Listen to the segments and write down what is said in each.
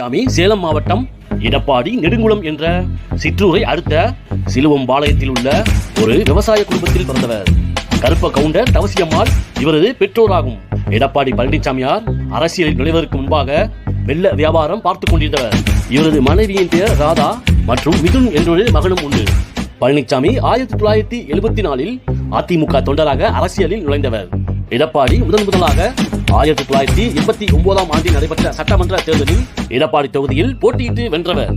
பழனிசாமி சேலம் மாவட்டம் எடப்பாடி நெடுங்குளம் என்ற சிற்றூரை அடுத்த சிலுவம்பாளையத்தில் உள்ள ஒரு விவசாய குடும்பத்தில் பிறந்தவர். கருப்ப கவுண்டர் தவசியம்மாள் இவரது பெற்றோராகும். எடப்பாடி பழனிசாமியார் அரசியலில் நுழைவதற்கு முன்பாக வெள்ள வியாபாரம் பார்த்துக் கொண்டிருந்தவர். இவரது மனைவியின் பெயர் ராதா மற்றும் மிதுன் என்றொரு மகனும் உண்டு. பழனிசாமி ஆயிரத்தி தொள்ளாயிரத்தி எழுபத்தி நாலில் அதிமுக தொண்டராக அரசியலில் நுழைந்தவர். எடப்பாடி முதன் முதலாக ஆயிரத்தி தொள்ளாயிரத்தி எண்பத்தி ஒன்பதாம் ஆண்டில் நடைபெற்ற சட்டமன்ற தேர்தலில் எடப்பாடி தொகுதியில் போட்டியிட்டு வென்றவர்.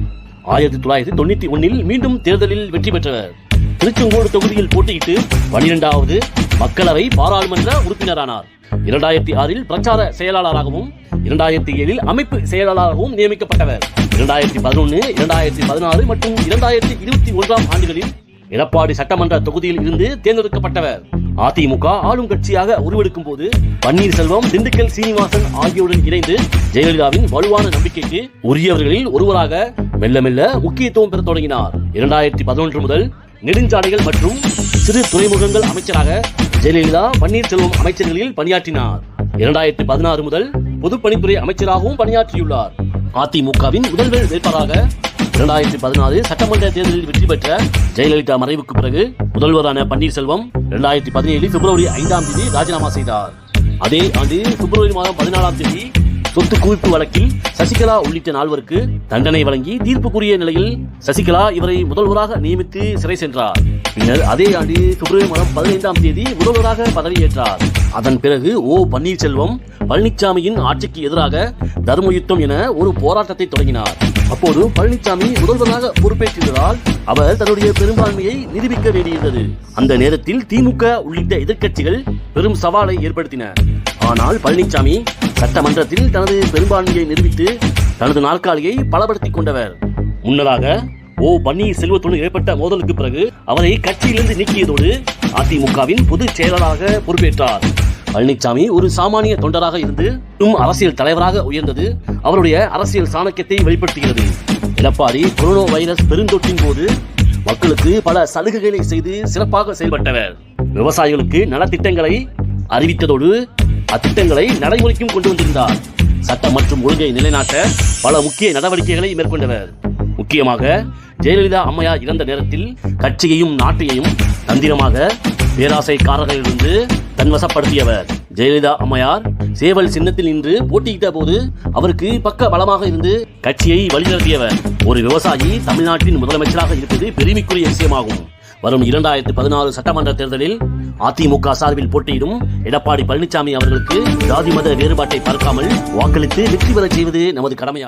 ஆயிரத்தி தொள்ளாயிரத்தி தொண்ணூத்தி ஒன்னில் மீண்டும் தேர்தலில் வெற்றி பெற்றவர். திருச்செங்கோடு தொகுதியில் போட்டியிட்டு பனிரெண்டாவது மக்களவை பாராளுமன்ற உறுப்பினரானார். இரண்டாயிரத்தி ஆறில் பிரச்சார செயலாளராகவும் இரண்டாயிரத்தி ஏழில் அமைப்பு செயலாளராகவும் நியமிக்கப்பட்டவர். இரண்டாயிரத்தி பதினொன்று இரண்டாயிரத்தி பதினாறு மற்றும் இரண்டாயிரத்தி இருபத்தி ஒன்றாம் ஆண்டுகளில் எடப்பாடி சட்டமன்ற தொகுதியில் இருந்து தேர்ந்தெடுக்கப்பட்டவர். அதிமுக ஆளும் கட்சியாக உருவெடுக்கும் போது பன்னீர்செல்வம் திண்டுக்கல் சீனிவாசன் ஆகியோருடன் இணைந்து ஜெயலலிதாவின் வலுவான நம்பிக்கைக்கு உரியவர்களில் ஒருவராக மெல்ல மெல்ல முக்கியத்துவம் பெறத் தொடங்கினார். இரண்டாயிரத்தி பதினொன்று முதல் நெடுஞ்சாலைகள் மற்றும் சிறு துறைமுகங்கள் அமைச்சராக ஜெயலலிதா பன்னீர்செல்வம் அமைச்சர்களில் பணியாற்றினார். இரண்டாயிரத்தி பதினாறு முதல் பொதுப்பணித்துறை அமைச்சராகவும் பணியாற்றியுள்ளார். அதிமுகவின் முதல்வர் வேட்பாளராக இரண்டாயிரத்தி பதினாறு சட்டமன்ற தேர்தலில் வெற்றி பெற்ற ஜெயலலிதா மறைவுக்கு பிறகு முதல்வரான பன்னீர்செல்வம் இரண்டாயிரத்தி பதினேழு பிப்ரவரி ஐந்தாம் தேதி ராஜினாமா செய்தார். அதே ஆண்டு பிப்ரவரி மாதம் பதினாலாம் தேதி சொத்து குவிப்பு வழக்கில் சசிகலா உள்ளிட்ட நால்வருக்கு தண்டனை வழங்கி தீர்ப்பு கூறிய நிலையில் சசிகலா இவரை முதல்வராக நியமித்து சிறை சென்றார். பின்னர் அதே ஆண்டு பிப்ரவரி மாதம் பதினைந்தாம் தேதி முதல்வராக பதவியேற்றார். அதன் பிறகு ஓ பன்னீர்செல்வம் பழனிசாமியின் ஆட்சிக்கு எதிராக தர்ம யுத்தம் என ஒரு போராட்டத்தை தொடங்கினார். அப்போது பழனிசாமி முதல்வராக பொறுப்பேற்றிருந்ததால் அவர் தன்னுடைய பெரும்பான்மையை நிரூபிக்க வேண்டியிருந்தது. அந்த நேரத்தில் திமுக உள்ளிட்ட எதிர்க்கட்சிகள் பெரும் சவாலை ஏற்படுத்தின. ஆனால் பழனிசாமி சட்டமன்றத்தில் தனது பெரும்பான்மையை நிரூபித்து தனது நாற்காலியை பலப்படுத்திக் கொண்டவர். முன்னதாக ஓ பன்னீர் செல்வத்துடன் ஏற்பட்ட மோதலுக்கு பிறகு அவரை கட்சியிலிருந்து நீக்கியதோடு அதிமுகவின் பொதுச் செயலாளராக பொறுப்பேற்றார். பழனிசாமி ஒரு சாமானிய தொண்டராக இருந்து அரசியல் தலைவராக உயர்ந்தது. அவருடைய அரசியல் சாணக்கியத்தை வெளிப்படுத்துகிறது. எடப்பாடி கொரோனா வைரஸ் பெருந்தொற்றின் போது மக்களுக்கு பல சலுகைகளை செய்து சிறப்பாக செயல்பட்டவர். விவசாயிகளுக்கு நலத்திட்டங்களை அறிவித்ததோடு அத்திட்டங்களை நடைமுறைக்கும் கொண்டு வந்திருந்தார். சட்டம் மற்றும் ஒழுங்கை நிலைநாட்ட பல முக்கிய நடவடிக்கைகளை மேற்கொண்டவர். முக்கியமாக ஜெயலலிதா அம்மையார் இறந்த நேரத்தில் கட்சியையும் நாட்டையும் தந்திரமாக பேராசைக்காரர்களிலிருந்து தன்வசப்படுத்தியவர். ஜெயலலிதா அம்மையார் சேவல் சின்னத்தில் நின்று போட்டியிட்ட போது அவருக்கு பக்க பலமாக இருந்து கட்சியை வழிநடத்தியவர். ஒரு விவசாயி தமிழ்நாட்டின் முதலமைச்சராக இருப்பது பெருமைக்குரிய விஷயமாகும். வரும் இரண்டாயிரத்தி பதினாறு சட்டமன்ற தேர்தலில் அதிமுக சார்பில் போட்டியிடும் எடப்பாடி பழனிசாமி அவர்களுக்கு ஜாதி மத வேறுபாட்டை பார்க்காமல் வாக்களித்து வெற்றி பெறச் செய்வது நமது கடமையாகும்